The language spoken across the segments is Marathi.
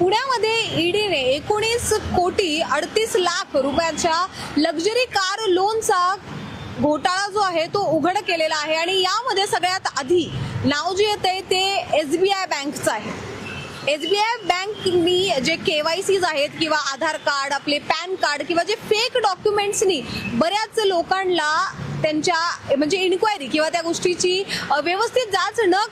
पुण्यामध्ये ईडीने एकोणीस कोटी अडतीस लाख रुपयाच्या लक्झरी कार लोनचा घोटाळा जो आहे तो उघड केलेला आहे आणि यामध्ये सगळ्यात आधी नाव जे येते ते एस बी आय बँकचं आहे. एस बी आय बँकनी जे के वाय सीज आहेत किंवा आधार कार्ड आपले पॅन कार्ड किंवा जे फेक डॉक्युमेंट्सनी बऱ्याच लोकांना त्यांच्या म्हणजे इन्क्वायरी किंवा त्या गोष्टीची व्यवस्थित जाच न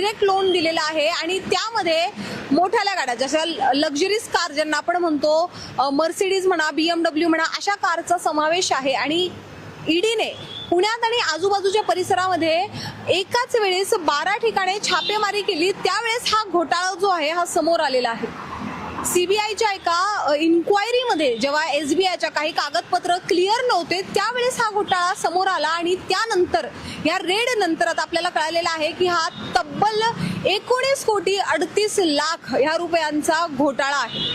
डिरेक्ट लोन दिलेलं आहे आणि त्यामध्ये मोठ्याल्या गाड्या जशा लक्झरीज कार ज्यांना आपण म्हणतो मर्सिडीज म्हणा बीएमडब्ल्यू म्हणा अशा कारचा समावेश आहे. आणि ईडीने पुण्यात आणि आजूबाजूच्या परिसरामध्ये एकाच वेळेस बारा ठिकाणी छापेमारी केली. त्यावेळेस हा घोटाळा जो आहे हा समोर आलेला आहे. सीबीआयच्या एका इन्क्वायरीमध्ये जेव्हा एस बी आयच्या काही कागदपत्र क्लिअर नव्हते त्यावेळेस हा घोटाळा समोर आला आणि त्यानंतर या रेड नंतर आता आपल्याला कळालेलं आहे की हा तब्बल एकोणीस कोटी अडतीस लाख ह्या रुपयांचा घोटाळा आहे.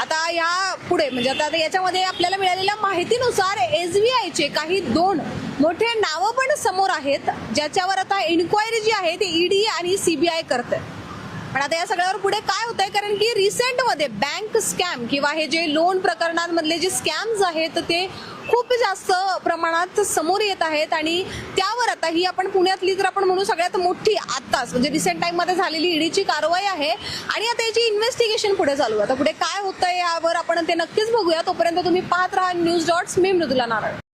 आता या पुढे म्हणजे आता याच्यामध्ये आपल्याला मिळालेल्या माहितीनुसार एस बी आयचे काही दोन मोठे नावं पण समोर आहेत ज्याच्यावर आता इन्क्वायरी जी आहे ती ईडी आणि सीबीआय करते पण आता या सगळ्यावर पुढे काय होत आहे कारण की रिसेंटमध्ये बँक स्कॅम किंवा हे जे लोन प्रकरणांमधले जे स्कॅम्स आहेत ते खूप जास्त प्रमाणात समोर येत आहेत आणि त्यावर आता ही आपण पुण्यातली तर आपण म्हणू सगळ्यात मोठी आत्ताच म्हणजे रिसेंट टाइममध्ये झालेली ईडीची कारवाई आहे आणि आता याची इन्व्हेस्टिगेशन पुढे चालू आहे. आता पुढे काय होतं यावर आपण ते नक्कीच बघूया. तोपर्यंत तुम्ही पाहत राहा न्यूज डॉट्स मी मृदुला नारळ